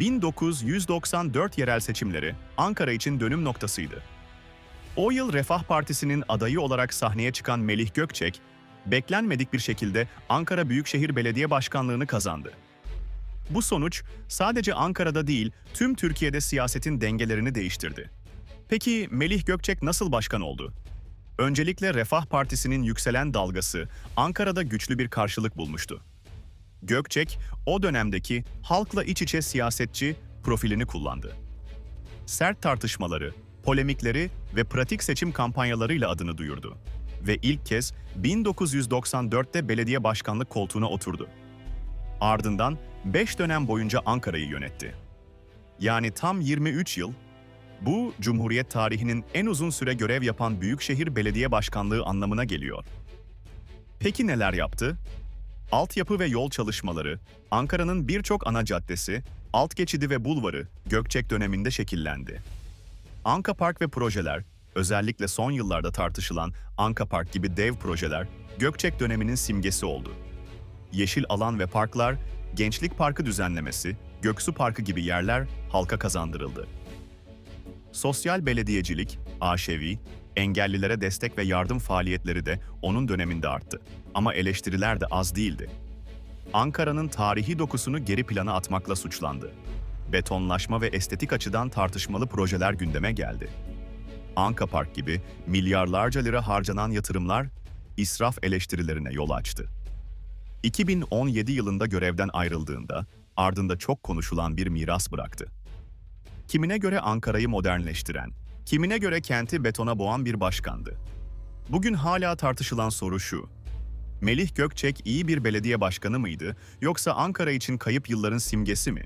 1994 yerel seçimleri Ankara için dönüm noktasıydı. O yıl Refah Partisi'nin adayı olarak sahneye çıkan Melih Gökçek, beklenmedik bir şekilde Ankara Büyükşehir Belediye Başkanlığını kazandı. Bu sonuç sadece Ankara'da değil, tüm Türkiye'de siyasetin dengelerini değiştirdi. Peki Melih Gökçek nasıl başkan oldu? Öncelikle Refah Partisi'nin yükselen dalgası Ankara'da güçlü bir karşılık bulmuştu. Gökçek, o dönemdeki halkla iç içe siyasetçi profilini kullandı. Sert tartışmaları, polemikleri ve pratik seçim kampanyalarıyla adını duyurdu. Ve ilk kez 1994'te belediye başkanlık koltuğuna oturdu. Ardından 5 dönem boyunca Ankara'yı yönetti. Yani tam 23 yıl, bu Cumhuriyet tarihinin en uzun süre görev yapan Büyükşehir Belediye Başkanlığı anlamına geliyor. Peki neler yaptı? Altyapı ve yol çalışmaları, Ankara'nın birçok ana caddesi, alt geçidi ve bulvarı Gökçek döneminde şekillendi. Anka Park ve projeler, özellikle son yıllarda tartışılan Anka Park gibi dev projeler Gökçek döneminin simgesi oldu. Yeşil alan ve parklar, Gençlik Parkı düzenlemesi, Göksu Parkı gibi yerler halka kazandırıldı. Sosyal belediyecilik, aşevi, engellilere destek ve yardım faaliyetleri de onun döneminde arttı. Ama eleştiriler de az değildi. Ankara'nın tarihi dokusunu geri plana atmakla suçlandı. Betonlaşma ve estetik açıdan tartışmalı projeler gündeme geldi. Anka Park gibi milyarlarca lira harcanan yatırımlar israf eleştirilerine yol açtı. 2017 yılında görevden ayrıldığında ardında çok konuşulan bir miras bıraktı. Kimine göre Ankara'yı modernleştiren, kimine göre kenti betona boğan bir başkandı. Bugün hala tartışılan soru şu. Melih Gökçek iyi bir belediye başkanı mıydı yoksa Ankara için kayıp yılların simgesi mi?